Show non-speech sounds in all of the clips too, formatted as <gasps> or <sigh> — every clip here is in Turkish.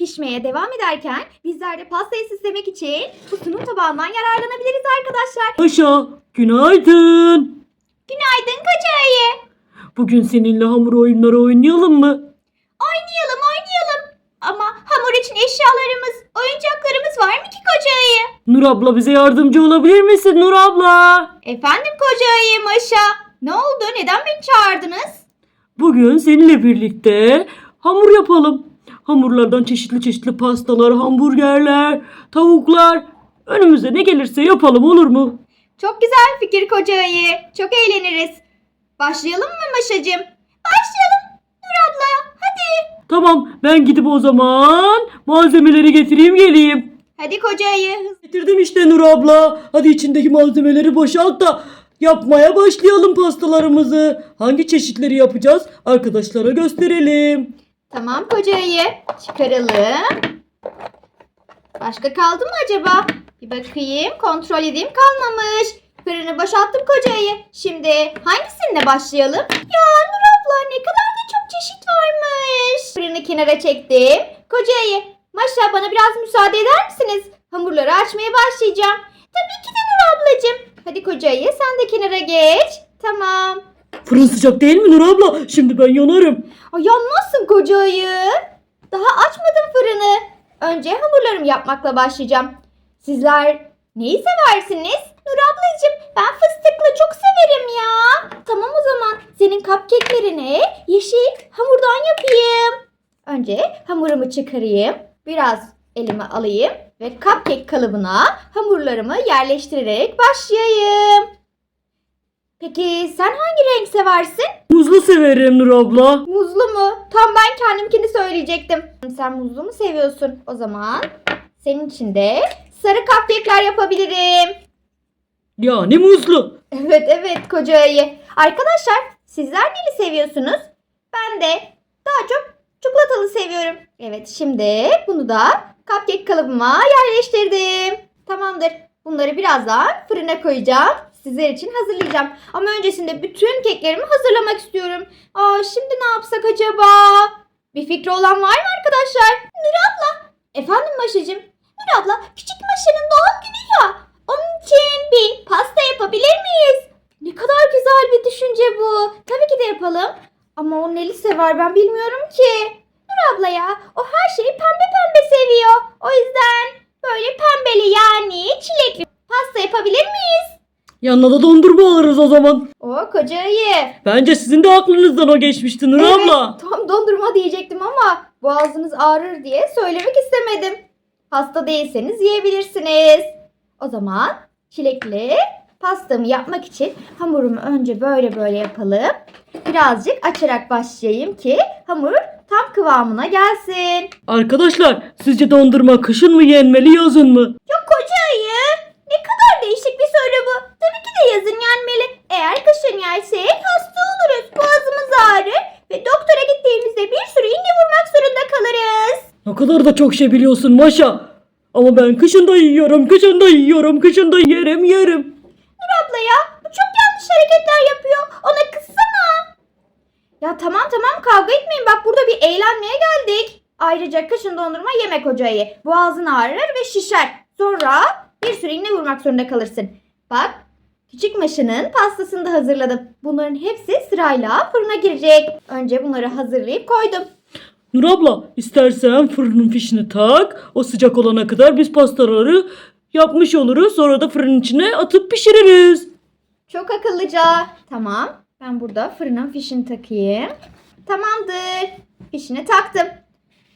pişmeye devam ederken bizler de pastayı süslemek için bu sunum tabağından yararlanabiliriz arkadaşlar. Paşa, günaydın. Günaydın koca ayı. Bugün seninle hamur oyunları oynayalım mı? Oynayalım oynayalım. Ama hamur için eşyalarımız, oyuncaklarımız var mı ki koca ayı? Nur abla bize yardımcı olabilir misin Nur abla? Efendim koca ayı Maşa. Ne oldu? Neden beni çağırdınız? Bugün seninle birlikte hamur yapalım. Hamurlardan çeşitli çeşitli pastalar, hamburgerler, tavuklar. Önümüze ne gelirse yapalım olur mu? Çok güzel fikir koca ayı. Çok eğleniriz. Başlayalım mı Maşacığım? Başlayalım. Nur abla hadi. Tamam ben gidip o zaman malzemeleri getireyim geleyim. Hadi koca ayı. Getirdim işte Nur abla. Hadi içindeki malzemeleri boşalt da yapmaya başlayalım pastalarımızı. Hangi çeşitleri yapacağız? Arkadaşlara gösterelim. Tamam koca ayı. Çıkaralım. Başka kaldı mı acaba? Bir bakayım. Kontrol edeyim. Kalmamış. Fırını boşalttım koca ayı. Şimdi hangisinde başlayalım? Ya Nur abla ne kadar da çok çeşit varmış. Fırını kenara çektim. Koca ayı. Maşa bana biraz müsaade eder misiniz? Hamurları açmaya başlayacağım. Tabii ki de Nur ablacığım. Hadi koca ayı sen de kenara geç. Tamam. Fırın sıcak değil mi Nur abla? Şimdi ben yanarım. Ay yanmazsın koca ayı. Daha açmadım fırını. Önce hamurlarımı yapmakla başlayacağım. Sizler neyi seversiniz? Nur ablacığım ben fıstıklı çok severim ya. Tamam o zaman senin cupcake'lerini yeşil hamurdan yapayım. Önce hamurumu çıkarayım. Biraz elime alayım ve cupcake kalıbına hamurlarımı yerleştirerek başlayayım. Peki sen hangi renk seversin? Muzlu severim Nur abla. Muzlu mu? Tam ben kendimkini söyleyecektim. Sen muzlu mu seviyorsun? O zaman senin için de sarı cupcake'ler yapabilirim. Yani muzlu. Evet evet koca ayı. Arkadaşlar sizler neli seviyorsunuz? Ben de daha çok çikolatalı seviyorum. Evet şimdi bunu da cupcake kalıbıma yerleştirdim. Tamamdır. Bunları birazdan fırına koyacağım. Sizler için hazırlayacağım. Ama öncesinde bütün keklerimi hazırlamak istiyorum. Aa şimdi ne yapsak acaba? Bir fikri olan var mı arkadaşlar? Nur abla. Efendim Maşacığım? Nur abla küçük Maşa'nın doğum günü ya. Onun için bir pasta yapabilir miyiz? Ne kadar güzel bir düşünce bu. Tabii ki de yapalım. Ama o neli sever ben bilmiyorum ki. Nur abla ya o her şeyi pembe pembe seviyor. O yüzden böyle pembeli yani çilekli pasta yapabilir miyiz? Yanına da dondurma alırız o zaman. O koca ayı. Bence sizin de aklınızdan o geçmişti Nur abla. Tam dondurma diyecektim ama boğazınız ağrır diye söylemek istemedim. Hasta değilseniz yiyebilirsiniz. O zaman çilekli pastamı yapmak için hamurumu önce böyle böyle yapalım. Birazcık açarak başlayayım ki hamur tam kıvamına gelsin. Arkadaşlar sizce dondurma kışın mı yenmeli yazın mı? Yok koca ayı. Ne kadar değişik bir soru bu. Tabii ki de yazın yenmeli. Eğer kışın yersek hasta oluruz. Boğazımız ağrır ve doktora gittiğimizde bir sürü iğne vurmak zorunda kalırız. Ne kadar da çok şey biliyorsun Maşa. Ama ben kışın da yiyorum, kışın da yiyorum, kışın da yerim yerim. Nur abla ya bu çok yanlış hareketler yapıyor. Ona kızsana. Ya tamam tamam kavga etmeyin. Bak burada bir eğlenmeye geldik. Ayrıca kışın dondurma yemek hocayı. Boğazın ağrır ve şişer. Sonra bir sürü iğne vurmak zorunda kalırsın. Bak küçük maşının pastasını da hazırladım. Bunların hepsi sırayla fırına girecek. Önce bunları hazırlayıp koydum. Nur abla istersen fırının fişini tak. O sıcak olana kadar biz pastaları yapmış oluruz. Sonra da fırının içine atıp pişiririz. Çok akıllıca. Tamam. Ben burada fırının fişini takayım. Tamamdır. Fişini taktım.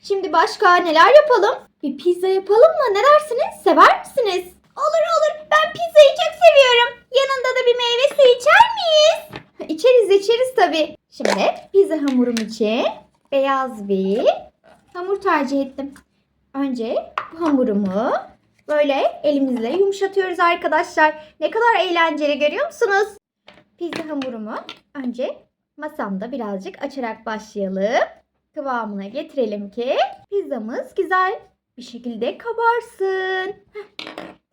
Şimdi başka neler yapalım? Bir pizza yapalım mı? Ne dersiniz? Sever misiniz? Olur olur. Ben pizzayı çok seviyorum. Yanında da bir meyve suyu içer miyiz? İçeriz içeriz tabii. Şimdi pizza hamurum için beyaz bir hamur tercih ettim. Önce bu hamurumu böyle elimizle yumuşatıyoruz arkadaşlar. Ne kadar eğlenceli görüyor musunuz? Pizza hamurumu önce masamda birazcık açarak başlayalım. Kıvamına getirelim ki pizzamız güzel bir şekilde kabarsın.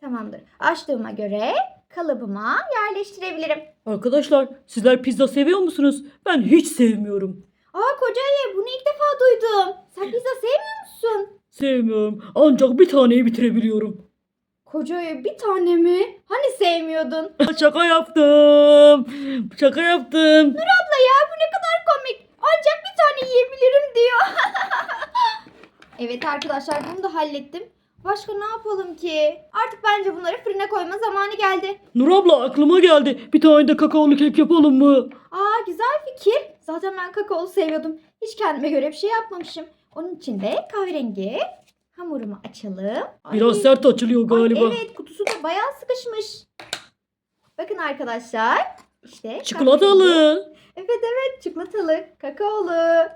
Tamamdır. Açtığıma göre kalıbıma yerleştirebilirim. Arkadaşlar sizler pizza seviyor musunuz? Ben hiç sevmiyorum. Aa koca ayı bunu ilk defa duydum. Sen pizza sevmiyor musun? sevmiyorum. Ancak bir taneyi bitirebiliyorum. Koca ayı bir tane mi? Hani sevmiyordun? <laughs> Şaka yaptım. Şaka yaptım. Abla ya bu ne kadar komik. Ancak bir tane yiyebilirim diyor. <laughs> evet arkadaşlar bunu da hallettim. Başka ne yapalım ki? Artık bence bunları fırına koyma zamanı geldi. Nur abla aklıma geldi. Bir tane de kakaolu kek yapalım mı? Aa güzel fikir. Zaten ben kakaolu seviyordum. Hiç kendime göre bir şey yapmamışım. Onun için de kahverengi hamurumu açalım. Ay, Biraz sert açılıyor ay, galiba. evet kutusu da bayağı sıkışmış. Bakın arkadaşlar. İşte. Çikolatalı. Evet evet çikolatalı, kakaolu.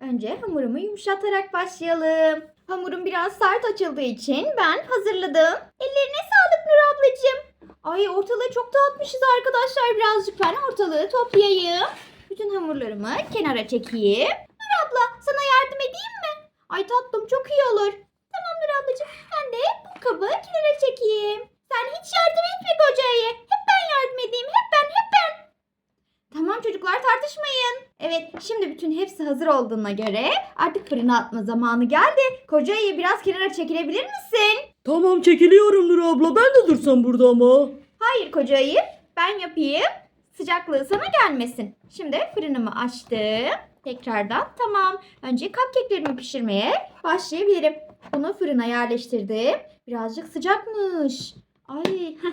Önce hamurumu yumuşatarak başlayalım. Hamurum biraz sert açıldığı için ben hazırladım. Ellerine sağlık Nur ablacığım. Ay ortalığı çok dağıtmışız arkadaşlar. Birazcık ben ortalığı toplayayım. Bütün hamurlarımı kenara çekeyim. Nur abla sana yardım edeyim mi? Ay tatlım çok iyi olur. Tamam Nur ablacığım ben de bu kabı kenara çekeyim. Sen hiç yardım etme kocaya. Hep ben yardım edeyim. Hep ben hep ben. Tamam çocuklar tartışmayın. Evet şimdi bütün hepsi hazır olduğuna göre artık fırına atma zamanı geldi. Koca ayı biraz kenara çekilebilir misin? Tamam çekiliyorum Nur abla. Ben de dursam burada ama. Hayır koca ayı ben yapayım. Sıcaklığı sana gelmesin. Şimdi fırınımı açtım. Tekrardan tamam. Önce cupcake'lerimi pişirmeye başlayabilirim. Bunu fırına yerleştirdim. Birazcık sıcakmış. Ay heh,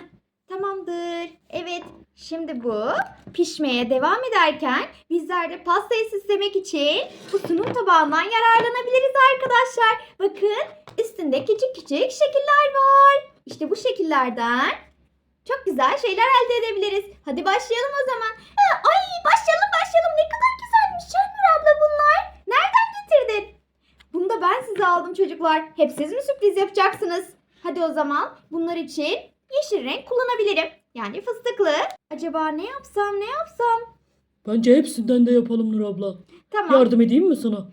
tamamdır. Evet şimdi bu pişmeye devam ederken bizler de pastayı süslemek için bu sunum tabağından yararlanabiliriz arkadaşlar. Bakın üstünde küçük küçük şekiller var. İşte bu şekillerden çok güzel şeyler elde edebiliriz. Hadi başlayalım o zaman. Ha, ay başlayalım başlayalım. Ne kadar güzelmiş Şenur abla bunlar. Nereden getirdin? Bunu da ben size aldım çocuklar. Hep siz mi sürpriz yapacaksınız? Hadi o zaman bunlar için yeşil renk kullanabilirim. Yani fıstıklı. Acaba ne yapsam ne yapsam? Bence hepsinden de yapalım Nur abla. Tamam. Yardım edeyim mi sana?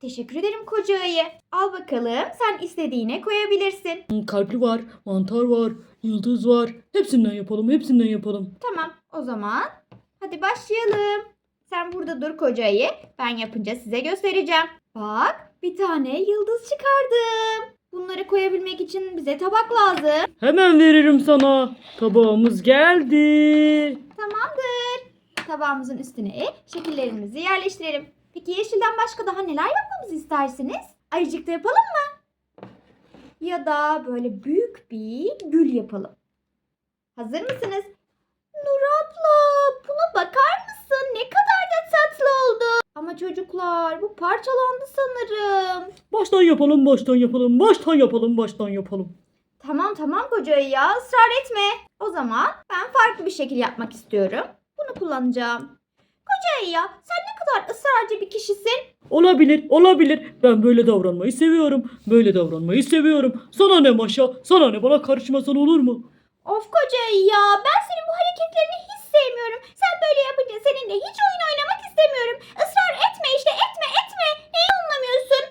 Teşekkür ederim koca ayı. Al bakalım sen istediğine koyabilirsin. Hmm, Kalpli var, mantar var, yıldız var. Hepsinden yapalım, hepsinden yapalım. Tamam o zaman hadi başlayalım. Sen burada dur koca ayı. Ben yapınca size göstereceğim. Bak bir tane yıldız çıkardım. Bunları koyabilmek için bize tabak lazım. Hemen veririm sana. Tabağımız geldi. Tamamdır. Tabağımızın üstüne şekillerimizi yerleştirelim. Peki yeşilden başka daha neler yapmamızı istersiniz? Ayıcık da yapalım mı? Ya da böyle büyük bir gül yapalım. Hazır mısınız? Nur abla buna bakar mısın? Ne kadar da tatlı oldu. Ama çocuklar bu parçalandı sanırım. Baştan yapalım, baştan yapalım, baştan yapalım, baştan yapalım. Tamam tamam kocayı ya ısrar etme. O zaman ben farklı bir şekil yapmak istiyorum. Bunu kullanacağım. Kocayı ya sen ne kadar ısrarcı bir kişisin. Olabilir, olabilir. Ben böyle davranmayı seviyorum. Böyle davranmayı seviyorum. Sana ne Maşa, sana ne bana karışmasan olur mu? Of kocayı ya ben senin bu hareketlerini hiç sevmiyorum. Sen böyle yapınca seninle hiç oyun oynamak istemiyorum. Israr etme işte etme etme. Neyi anlamıyorsun?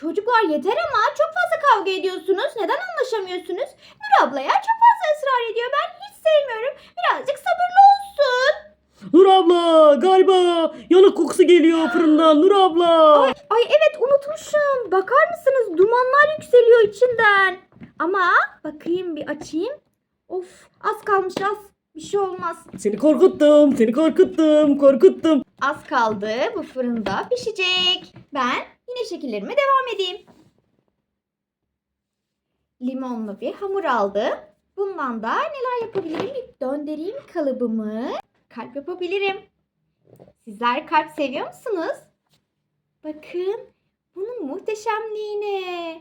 Çocuklar yeter ama çok fazla kavga ediyorsunuz. Neden anlaşamıyorsunuz? Nur abla ya çok fazla ısrar ediyor. Ben hiç sevmiyorum. Birazcık sabırlı olsun. Nur abla, galiba yanık kokusu geliyor fırından. Nur abla. Ay, ay evet unutmuşum. Bakar mısınız? Dumanlar yükseliyor içinden. Ama bakayım bir açayım. Of az kalmış az. Bir şey olmaz. Seni korkuttum, seni korkuttum, korkuttum. Az kaldı. Bu fırında pişecek. Ben yine şekillerime devam edeyim. Limonlu bir hamur aldım. Bundan da neler yapabilirim? Bir döndüreyim kalıbımı. Kalp yapabilirim. Sizler kalp seviyor musunuz? Bakın bunun muhteşemliğine.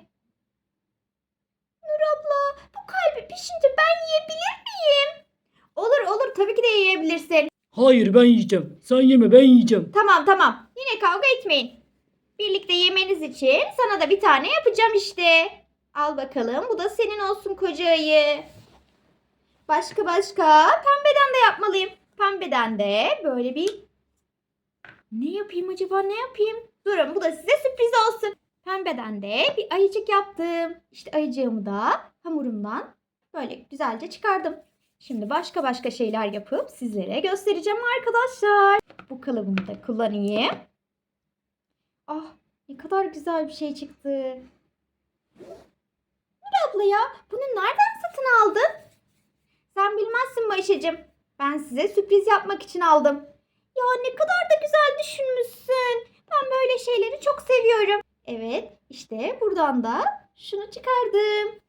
Nur abla bu kalbi pişince ben yiyebilir miyim? Olur olur tabii ki de yiyebilirsin. Hayır ben yiyeceğim. Sen yeme ben yiyeceğim. Tamam tamam. Yine kavga etmeyin. Birlikte yemeniz için sana da bir tane yapacağım işte. Al bakalım. Bu da senin olsun koca ayı. Başka başka. Pembeden de yapmalıyım. Pembeden de böyle bir... Ne yapayım acaba ne yapayım? Durun bu da size sürpriz olsun. Pembeden de bir ayıcık yaptım. İşte ayıcığımı da hamurumdan böyle güzelce çıkardım. Şimdi başka başka şeyler yapıp sizlere göstereceğim arkadaşlar. Bu kalıbımı da kullanayım. Ah ne kadar güzel bir şey çıktı. Nur abla ya bunu nereden satın aldın? Sen bilmezsin Bayşe'cim. Ben size sürpriz yapmak için aldım. Ya ne kadar da güzel düşünmüşsün. Ben böyle şeyleri çok seviyorum. Evet işte buradan da şunu çıkardım.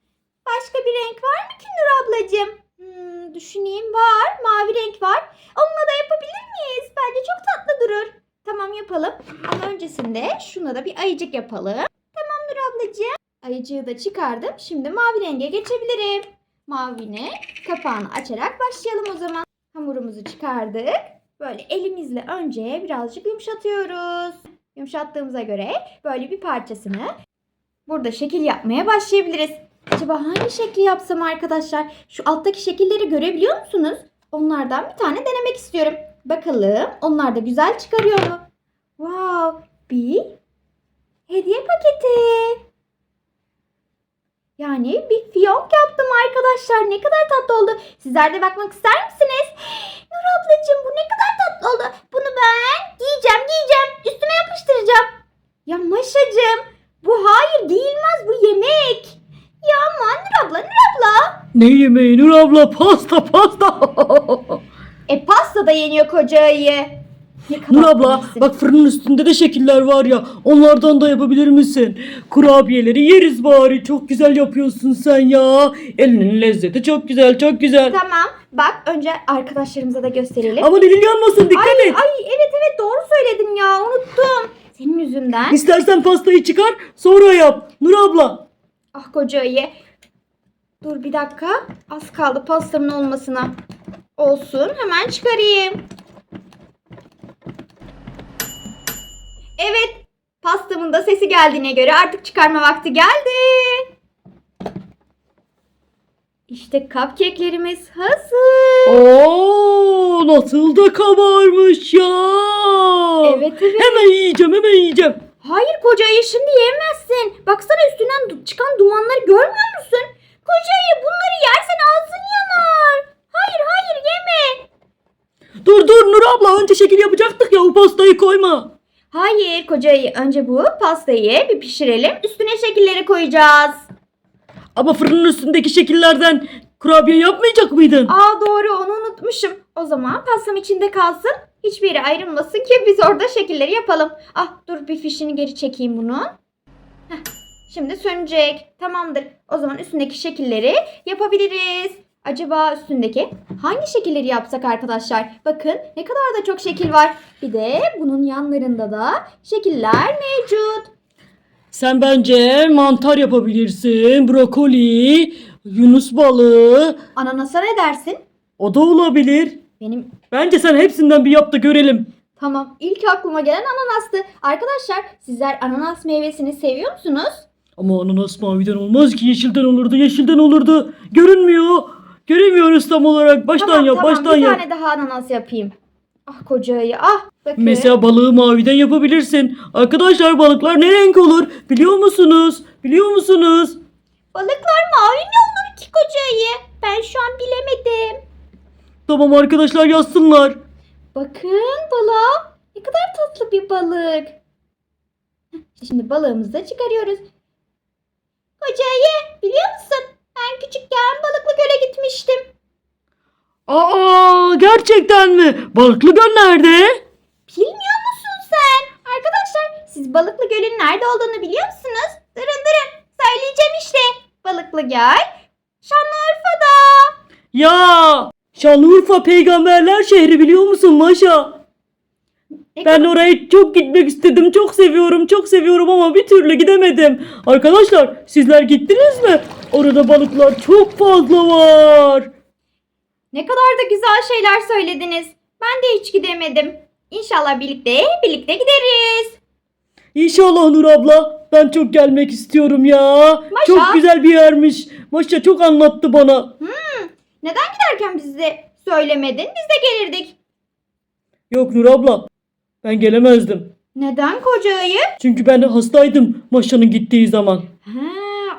Başka bir renk var mı ki ablacığım? Hmm, düşüneyim var. Mavi renk var. Onunla da yapabilir miyiz? Bence çok tatlı durur. Tamam yapalım. Ama öncesinde şuna da bir ayıcık yapalım. Ayıcığı da çıkardım. Şimdi mavi renge geçebilirim. Mavine kapağını açarak başlayalım o zaman. Hamurumuzu çıkardık. Böyle elimizle önce birazcık yumuşatıyoruz. Yumuşattığımıza göre böyle bir parçasını burada şekil yapmaya başlayabiliriz. Acaba hangi şekli yapsam arkadaşlar? Şu alttaki şekilleri görebiliyor musunuz? Onlardan bir tane denemek istiyorum. Bakalım onlar da güzel çıkarıyor mu? Wow! Bir hediye paketi. Yani bir fiyonk yaptım arkadaşlar. Ne kadar tatlı oldu. Sizler de bakmak ister misiniz? <gasps> Nur ablacığım bu ne kadar tatlı oldu. Bunu ben giyeceğim giyeceğim. Üstüme yapıştıracağım. Ya Maşacığım bu hayır giyilmez bu yemek. Ya aman Nur abla Nur abla. Ne yemeği Nur abla? Pasta pasta. <laughs> E pasta da yeniyor koca ayı. Ne kadar Nur abla bak fırının üstünde de şekiller var ya. Onlardan da yapabilir misin? Kurabiyeleri yeriz bari. Çok güzel yapıyorsun sen ya. Elinin lezzeti çok güzel çok güzel. Tamam bak önce arkadaşlarımıza da gösterelim. Ama dilin yanmasın dikkat ay, et. ay evet evet doğru söyledin ya unuttum. Senin yüzünden. İstersen pastayı çıkar sonra yap. Nur abla. Ah koca ayı. Dur bir dakika. Az kaldı pastamın olmasına. Olsun hemen çıkarayım. Evet pastamın da sesi geldiğine göre artık çıkarma vakti geldi. İşte cupcake'lerimiz hazır. Oo, nasıl da kabarmış ya. Evet evet. Hemen yiyeceğim hemen yiyeceğim. Hayır koca ayı şimdi yemezsin. Baksana üstünden du- çıkan dumanları görmüyor musun? Koca ayı bunları yersen ağzın yanar. Hayır hayır yeme. Dur dur Nur abla önce şekil yapacaktık ya o pastayı koyma. Hayır koca önce bu pastayı bir pişirelim. Üstüne şekilleri koyacağız. Ama fırının üstündeki şekillerden kurabiye yapmayacak mıydın? Aa doğru onu unutmuşum. O zaman pastam içinde kalsın. Hiçbir yere ayrılmasın ki biz orada şekilleri yapalım. Ah dur bir fişini geri çekeyim bunun. Heh, şimdi sönecek. Tamamdır. O zaman üstündeki şekilleri yapabiliriz. Acaba üstündeki hangi şekilleri yapsak arkadaşlar? Bakın ne kadar da çok şekil var. Bir de bunun yanlarında da şekiller mevcut. Sen bence mantar yapabilirsin, brokoli, yunus balığı. Ananasa ne dersin? O da olabilir. Benim Bence sen hepsinden bir yap da görelim. Tamam. İlk aklıma gelen ananastı. Arkadaşlar sizler ananas meyvesini seviyor musunuz? Ama ananas maviden olmaz ki yeşilden olurdu, yeşilden olurdu. Görünmüyor. Göremiyoruz tam olarak. Baştan tamam yap, tamam baştan bir yap. tane daha ananas yapayım. Ah kocayı ah. Bakın. Mesela balığı maviden yapabilirsin. Arkadaşlar balıklar ne renk olur? Biliyor musunuz? Biliyor musunuz? Balıklar mavi ne olur ki kocayı? Ben şu an bilemedim. Tamam arkadaşlar yazsınlar. Bakın balığa. Ne kadar tatlı bir balık. Şimdi balığımızı da çıkarıyoruz. Kocayı biliyor musun? Ben küçükken balıklı göle gitmiştim. Aa gerçekten mi? Balıklı göl nerede? Bilmiyor musun sen? Arkadaşlar siz Balıklı Göl'ün nerede olduğunu biliyor musunuz? Durun durun söyleyeceğim işte. Balıklı Göl Şanlıurfa'da. Ya Şanlıurfa peygamberler şehri biliyor musun Maşa? Ben oraya çok gitmek istedim. Çok seviyorum, çok seviyorum ama bir türlü gidemedim. Arkadaşlar sizler gittiniz mi? Orada balıklar çok fazla var. Ne kadar da güzel şeyler söylediniz. Ben de hiç gidemedim. İnşallah birlikte birlikte gideriz. İnşallah Nur abla. Ben çok gelmek istiyorum ya. Maşa. Çok güzel bir yermiş. Maşa çok anlattı bana. Neden giderken bize söylemedin? Biz de gelirdik. Yok Nur abla. Ben gelemezdim. Neden kocayı? Çünkü ben hastaydım Maşa'nın gittiği zaman. Ha,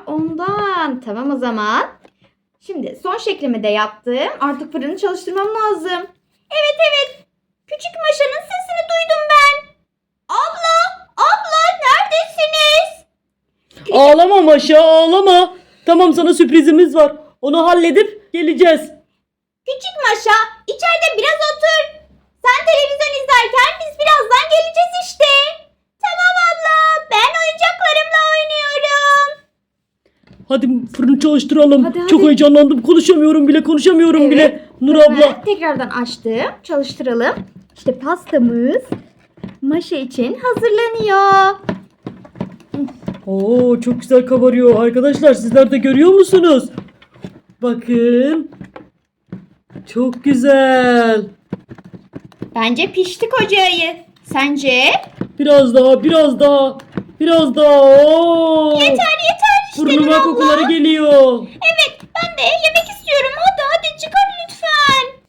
ondan. Tamam o zaman. Şimdi son şeklimi de yaptım. Artık fırını çalıştırmam lazım. Evet evet. Küçük Maşa'nın sesini duydum ben. Abla, abla neredesiniz? Ağlama Maşa ağlama. Tamam sana sürprizimiz var. Onu halledip geleceğiz. Küçük Maşa içeride biraz otur. Sen televizyon izlerken biz birazdan geleceğiz işte. Tamam abla ben oyuncaklarımla oynuyorum. Hadi fırını çalıştıralım. Hadi, Çok hadi. heyecanlandım. Konuşamıyorum bile konuşamıyorum Evet. bile. Nur abla. Tekrardan açtım. Çalıştıralım. İşte pastamız Maşa için hazırlanıyor. Oo çok güzel kabarıyor. Arkadaşlar sizler de görüyor musunuz? Bakın. Çok güzel. Bence pişti koca ayı. Sence? Biraz daha, biraz daha. Biraz daha. Oo. Yeter yeter işte Burnuma abla. kokuları geliyor. Evet ben de yemek istiyorum. Hadi hadi çıkar lütfen.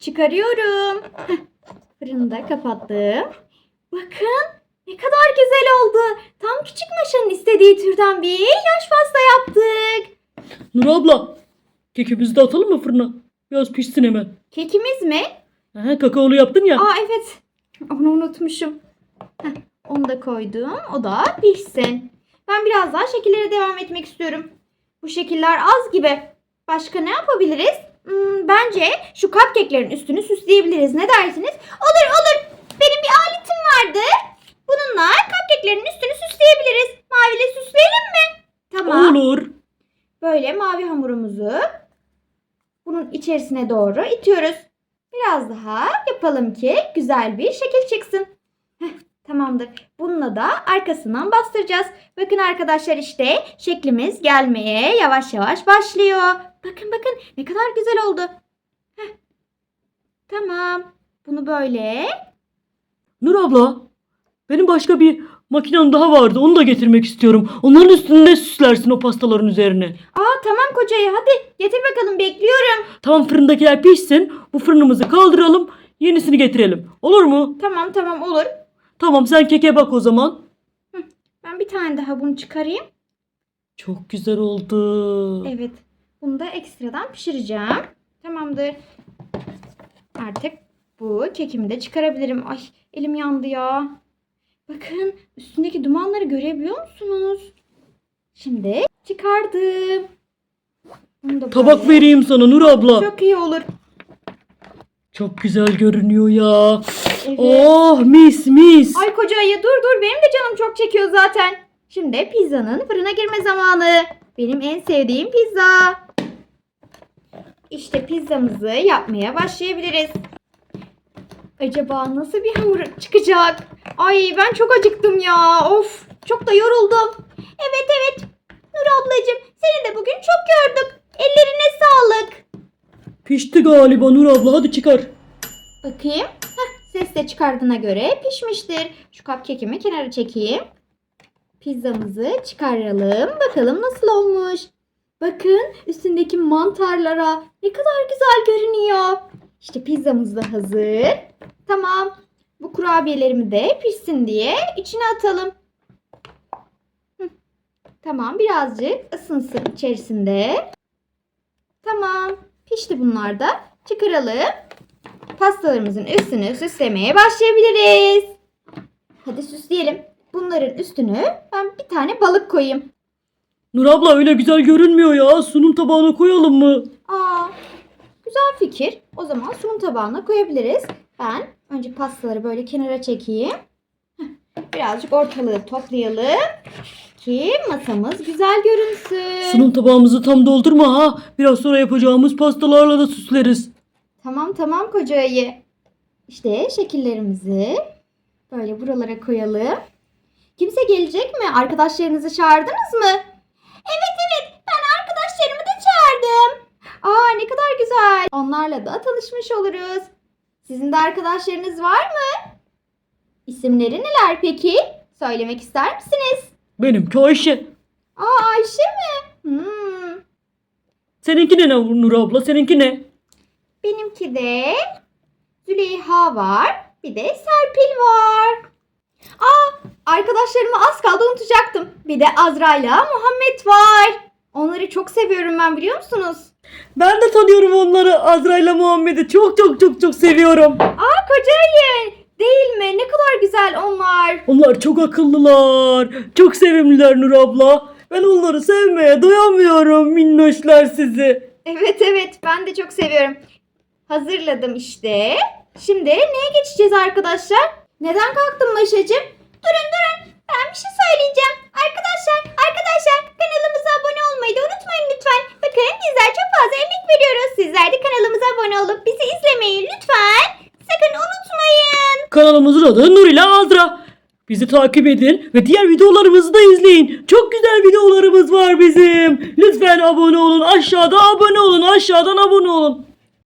Çıkarıyorum. Heh, Fırını da kapattım. Bakın ne kadar güzel oldu. Tam küçük maşanın istediği türden bir yaş pasta yaptık. Nur abla. Kekimizi de atalım mı fırına? Biraz pişsin hemen. Kekimiz mi? Aha, kakaolu yaptın ya. Aa evet. Onu unutmuşum. Heh, onu da koydum. O da pişsin. Ben biraz daha şekillere devam etmek istiyorum. Bu şekiller az gibi. Başka ne yapabiliriz? Hmm, bence şu cupcake'lerin üstünü süsleyebiliriz. Ne dersiniz? Olur olur. Benim bir aletim vardı. Bununla cupcake'lerin üstünü süsleyebiliriz. Maviyle süsleyelim mi? Tamam. Olur. Böyle mavi hamurumuzu bunun içerisine doğru itiyoruz. Biraz daha yapalım ki güzel bir şekil çıksın. Heh, tamamdır. Bununla da arkasından bastıracağız. Bakın arkadaşlar işte şeklimiz gelmeye yavaş yavaş başlıyor. Bakın bakın ne kadar güzel oldu. Heh. Tamam. Bunu böyle. Nur abla. Benim başka bir makinem daha vardı. Onu da getirmek istiyorum. Onların üstünde süslersin o pastaların üzerine. Aa tamam kocayı hadi getir bakalım bekliyorum. Tamam fırındakiler pişsin. Bu fırınımızı kaldıralım. Yenisini getirelim. Olur mu? Tamam tamam olur. Tamam sen keke bak o zaman. Ben bir tane daha bunu çıkarayım. Çok güzel oldu. Evet. Bunu da ekstradan pişireceğim. Tamamdır. Artık bu kekimi de çıkarabilirim. Ay elim yandı ya. Bakın üstündeki dumanları görebiliyor musunuz? Şimdi çıkardım. Bunu da Tabak böyle- vereyim sana Nur abla. Çok, Çok iyi olur. güzel görünüyor ya. Evet. Oh mis mis. Ay koca ayı dur dur benim de canım çok çekiyor zaten. Şimdi pizzanın fırına girme zamanı. Benim en sevdiğim pizza. İşte pizzamızı yapmaya başlayabiliriz. Acaba nasıl bir hamur çıkacak? Ay ben çok acıktım ya. Of çok da yoruldum. Evet evet. Nur ablacığım seni de bugün çok gördük. Ellerine sağlık. Pişti galiba Nur abla hadi çıkar. Bakayım. Heh, ses de çıkardığına göre pişmiştir. Şu cupcake'imi kenara çekeyim. Pizzamızı çıkaralım. Bakalım nasıl olmuş. Bakın üstündeki mantarlara ne kadar güzel görünüyor. İşte pizzamız da hazır. Tamam. Bu kurabiyelerimi de pişsin diye içine atalım. Hı. Tamam birazcık ısınsın içerisinde. Tamam. Pişti bunlar da. Çıkaralım pastalarımızın üstünü süslemeye başlayabiliriz. Hadi süsleyelim. Bunların üstünü ben bir tane balık koyayım. Nur abla öyle güzel görünmüyor ya. Sunum tabağına koyalım mı? Aa, güzel fikir. O zaman sunum tabağına koyabiliriz. Ben önce pastaları böyle kenara çekeyim. Birazcık ortalığı toplayalım ki masamız güzel görünsün. Sunum tabağımızı tam doldurma ha. Biraz sonra yapacağımız pastalarla da süsleriz. Tamam tamam koca ayı. İşte şekillerimizi böyle buralara koyalım. Kimse gelecek mi? Arkadaşlarınızı çağırdınız mı? Evet evet ben arkadaşlarımı da çağırdım. Aa ne kadar güzel. Onlarla da tanışmış oluruz. Sizin de arkadaşlarınız var mı? İsimleri neler peki? Söylemek ister misiniz? Benimki Ayşe. Aa Ayşe mi? Hmm. Seninki ne Nur abla? Seninki ne? Benimki de Züleyha var. Bir de Serpil var. Aa, arkadaşlarımı az kaldı unutacaktım. Bir de Azra'yla Muhammed var. Onları çok seviyorum ben biliyor musunuz? Ben de tanıyorum onları. Azra ile Muhammed'i çok çok çok çok seviyorum. Aa kocayı. Değil mi? Ne kadar güzel onlar. Onlar çok akıllılar. Çok sevimliler Nur abla. Ben onları sevmeye doyamıyorum minnoşlar sizi. Evet evet ben de çok seviyorum. Hazırladım işte. Şimdi neye geçeceğiz arkadaşlar? Neden kalktın Maşacığım? Durun durun ben bir şey söyleyeceğim. Arkadaşlar arkadaşlar kanalımıza abone olmayı da unutmayın lütfen. Bakın bizler çok fazla emek veriyoruz. Sizler de kanalımıza abone olup bizi izlemeyi lütfen sakın unutmayın. Kanalımızın adı Nur ile Azra. Bizi takip edin ve diğer videolarımızı da izleyin. Çok güzel videolarımız var bizim. Lütfen abone olun. Aşağıda abone olun. Aşağıdan abone olun.